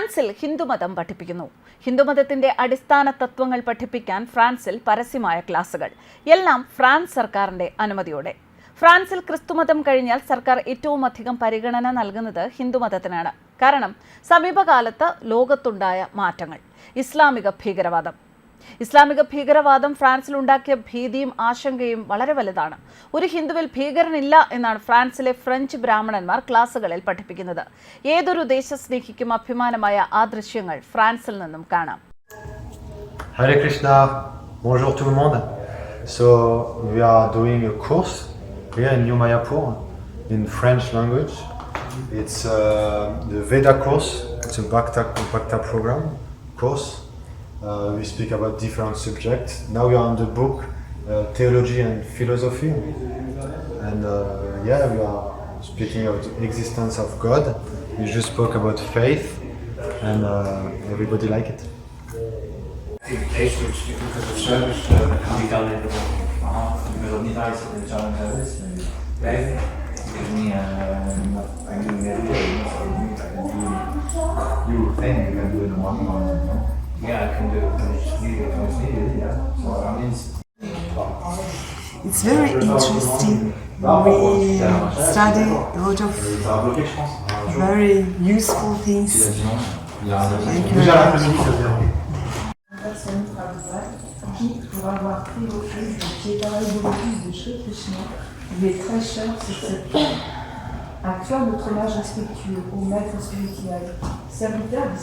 ഫ്രാൻസിൽ ഹിന്ദുമതം പഠിപ്പിക്കുന്നു. ഹിന്ദുമതത്തിന്റെ അടിസ്ഥാന തത്വങ്ങൾ പഠിപ്പിക്കാൻ ഫ്രാൻസിൽ പരസ്യമായ ക്ലാസുകൾ. എല്ലാം ഫ്രാൻസ് സർക്കാരിന്റെ അനുമതിയോടെ. ഫ്രാൻസിൽ ക്രിസ്തുമതം കഴിഞ്ഞാൽ സർക്കാർ ഏറ്റവും അധികം പരിഗണന നൽകുന്നത് ഹിന്ദുമതത്തിനാണ്. കാരണം സമീപകാലത്ത് ലോകത്തുണ്ടായ മാറ്റങ്ങൾ. ഇസ്ലാമിക ഭീകരവാദം. ഇസ്ലാമിക ഭീകരവാദം ഫ്രാൻസിൽ ഉണ്ടാക്കിയ ഭീതിയും ആശങ്കയും വളരെ വലുതാണ്. ഒരു ഹിന്ദുവിൽ ഭീകരനില്ല എന്നാണ് ഫ്രാൻസിലെ ഫ്രഞ്ച് ബ്രാഹ്മണന്മാർ ക്ലാസുകളിൽ പഠിപ്പിക്കുന്നത്. ഏതൊരു ദേശസ്നേഹിക്കും അഭിമാനമായ ആ ദൃശ്യങ്ങൾ ഫ്രാൻസിൽ നിന്നും കാണാം. Hare Krishna bonjour tout le monde. So we are doing a course here in new mayapur in french language. It's uh, the veda course. It's a bhakta bhakta program Uh, we speak about different subjects. Now we are on the book uh, Theology and Philosophy, and uh, yeah, we are speaking of the existence of God. We just spoke about faith, and uh, everybody like it. You because service. You think you can do it in one morning, no? It's very interesting. We study a lot of very useful things. Thank you very much. senin tarzlar ki var vakti yok. Şeytanları bulutuz düşür dışına. Ve taşlar sıçratır. Notre hommage respectueux au maître spirituel, serviteur de.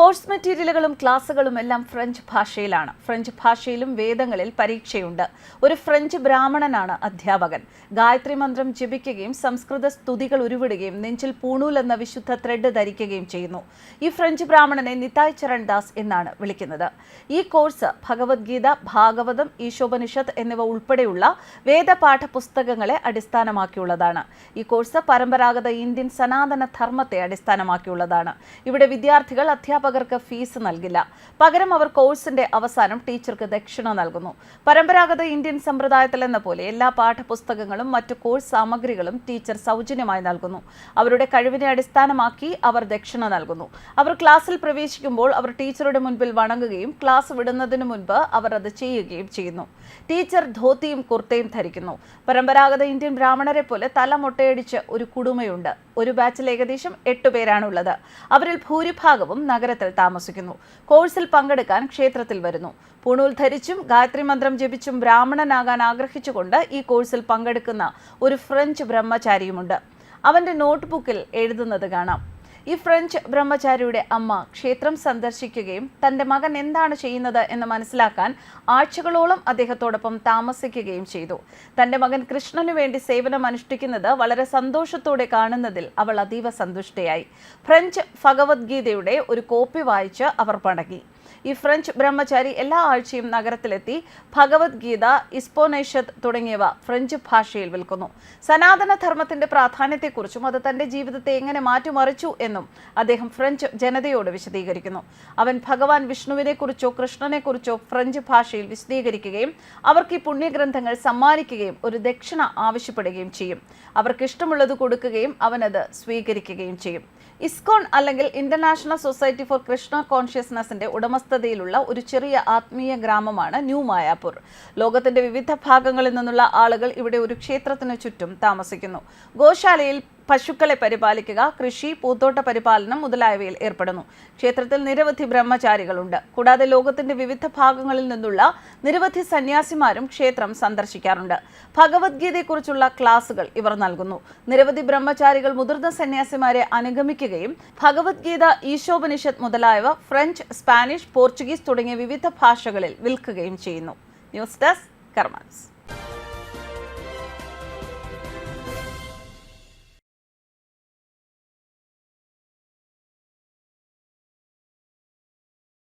Course മെറ്റീരിയലുകളും ക്ലാസ്സുകളും എല്ലാം French ഭാഷയിലാണ്. French ഭാഷയിലും വേദങ്ങളിൽ പരീക്ഷയുണ്ട്. ഒരു French ബ്രാഹ്മണനാണ് അധ്യാപകൻ. ഗായത്രി മന്ത്രം ജപിക്കുകയും സംസ്കൃത സ്തുതികൾ ഉരുവിടുകയും നെഞ്ചിൽ പൂണൂൽ എന്ന വിശുദ്ധ ത്രെഡ് ധരിക്കുകയും ചെയ്യുന്നു. ഈ ഫ്രഞ്ച് ബ്രാഹ്മണനെ നിതായ് ചരൺ ദാസ് എന്നാണ് വിളിക്കുന്നത്. ഈ കോഴ്സ് ഭഗവത്ഗീത ഭാഗവതം ഈശോപനിഷത്ത് എന്നിവ ഉൾപ്പെടെയുള്ള വേദപാഠ പുസ്തകങ്ങളെ അടിസ്ഥാനമാക്കിയുള്ളതാണ്. ഈ കോഴ്സ് പരമ്പരാഗത ഇന്ത്യൻ സനാതന ധർമ്മത്തെ അടിസ്ഥാനമാക്കിയുള്ളതാണ്. ഇവിടെ വിദ്യാർത്ഥികൾ അധ്യാപകർക്ക് ഫീസ് നൽകില്ല. പകരം അവർ കോഴ്സിന്റെ അവസാനം ടീച്ചർക്ക് ദക്ഷിണ നൽകുന്നു. പരമ്പരാഗത ഇന്ത്യൻ സമ്പ്രദായത്തിൽ എന്ന പോലെ എല്ലാ പാഠപുസ്തകങ്ങളും മറ്റു കോഴ്സ് സാമഗ്രികളും ടീച്ചർ സൗജന്യമായി നൽകുന്നു. അവരുടെ കഴിവിനെ അടിസ്ഥാനമാക്കി അവർ ദക്ഷിണ നൽകുന്നു. അവർ ക്ലാസ്സിൽ പ്രവേശിക്കുമ്പോൾ അവർ ടീച്ചറുടെ മുൻപിൽ വണങ്ങുകയും ക്ലാസ് വിടുന്നതിന് മുൻപ് അവർ അത് ചെയ്യുകയും ചെയ്യുന്നു. ടീച്ചർ ധോത്തിയും കുർത്തയും ധരിക്കുന്നു. പരമ്പരാഗത ഇന്ത്യൻ ബ്രാഹ്മണരെ പോലെ തല മൊട്ടയടിച്ച് ഒരു കുടുമയുണ്ട്. ഒരു ബാച്ചിൽ ഏകദേശം എട്ടു പേരാണുള്ളത്. അവരിൽ ഭൂരിഭാഗവും നഗരത്തിൽ താമസിക്കുന്നു. കോഴ്സിൽ പങ്കെടുക്കാൻ ക്ഷേത്രത്തിൽ വരുന്നു. പൂണൂൽ ധരിച്ചും ഗായത്രി മന്ത്രം ജപിച്ചും ബ്രാഹ്മണനാകാൻ ആഗ്രഹിച്ചുകൊണ്ട് ഈ കോഴ്സിൽ പങ്കെടുക്കുന്ന ഒരു ഫ്രഞ്ച് ബ്രഹ്മചാരിയുമുണ്ട്. അവന്റെ നോട്ട്ബുക്കിൽ എഴുതുന്നത് കാണാം. ഈ ഫ്രഞ്ച് ബ്രഹ്മചാരിയുടെ അമ്മ ക്ഷേത്രം സന്ദർശിക്കുകയും തന്റെ മകൻ എന്താണ് ചെയ്യുന്നത് എന്ന് മനസ്സിലാക്കാൻ ആഴ്ചകളോളം അദ്ദേഹത്തോടൊപ്പം താമസിക്കുകയും ചെയ്തു. തന്റെ മകൻ കൃഷ്ണനു വേണ്ടി സേവനം അനുഷ്ഠിക്കുന്നത് വളരെ സന്തോഷത്തോടെ കാണുന്നതിൽ അവൾ അതീവ സന്തുഷ്ടയായി. ഫ്രഞ്ച് ഭഗവത്ഗീതയുടെ ഒരു കോപ്പി വായിച്ച് അവർ പണങ്ങി ഈ ഫ്രഞ്ച് ബ്രഹ്മചാരി എല്ലാ ആഴ്ചയും നഗരത്തിലെത്തി ഭഗവത്ഗീത ഇസ്പോനൈഷത്ത് തുടങ്ങിയവ ഫ്രഞ്ച് ഭാഷയിൽ വിൽക്കുന്നു. സനാതന ധർമ്മത്തിന്റെ പ്രാധാന്യത്തെക്കുറിച്ചും അത് തന്റെ ജീവിതത്തെ എങ്ങനെ മാറ്റിമറിച്ചു എന്നും അദ്ദേഹം ഫ്രഞ്ച് ജനതയോട് വിശദീകരിക്കുന്നു. അവൻ ഭഗവാൻ വിഷ്ണുവിനെക്കുറിച്ചോ കൃഷ്ണനെക്കുറിച്ചോ ഫ്രഞ്ച് ഭാഷയിൽ വിശദീകരിക്കുകയും അവർക്ക് ഈ പുണ്യഗ്രന്ഥങ്ങൾ സമ്മാനിക്കുകയും ഒരു ദക്ഷിണ ആവശ്യപ്പെടുകയും ചെയ്യും. അവർക്ക് ഇഷ്ടമുള്ളത് കൊടുക്കുകയും അവനത് സ്വീകരിക്കുകയും ചെയ്യും. ഇസ്കോൺ അല്ലെങ്കിൽ ഇന്റർനാഷണൽ സൊസൈറ്റി ഫോർ കൃഷ്ണ കോൺഷ്യസ്നസിന്റെ ഉടമസ്ഥതയിലുള്ള ഒരു ചെറിയ ആത്മീയ ഗ്രാമമാണ് ന്യൂ മായാപൂർ. ലോകത്തിന്റെ വിവിധ ഭാഗങ്ങളിൽ നിന്നുള്ള ആളുകൾ ഇവിടെ ഒരു ക്ഷേത്രത്തിനു ചുറ്റും താമസിക്കുന്നു. ഗോശാലയിൽ പശുക്കളെ പരിപാലിക്കുക കൃഷി പൂത്തോട്ട പരിപാലനം മുതലായവയിൽ ഏർപ്പെടുന്നു. ക്ഷേത്രത്തിൽ നിരവധി ബ്രഹ്മചാരികളുണ്ട്. കൂടാതെ ലോകത്തിന്റെ വിവിധ ഭാഗങ്ങളിൽ നിന്നുള്ള നിരവധി സന്യാസിമാരും ക്ഷേത്രം സന്ദർശിക്കാറുണ്ട്. ഭഗവത്ഗീതയെക്കുറിച്ചുള്ള ക്ലാസുകൾ ഇവർ നൽകുന്നു. നിരവധി ബ്രഹ്മചാരികൾ മുതിർന്ന സന്യാസിമാരെ അനുഗമിക്കുകയും ഭഗവത്ഗീത ഈശോപനിഷത്ത് മുതലായവ ഫ്രഞ്ച് സ്പാനിഷ് പോർച്ചുഗീസ് തുടങ്ങിയ വിവിധ ഭാഷകളിൽ വിൽക്കുകയും ചെയ്യുന്നു. News desk കർമാൻസ്.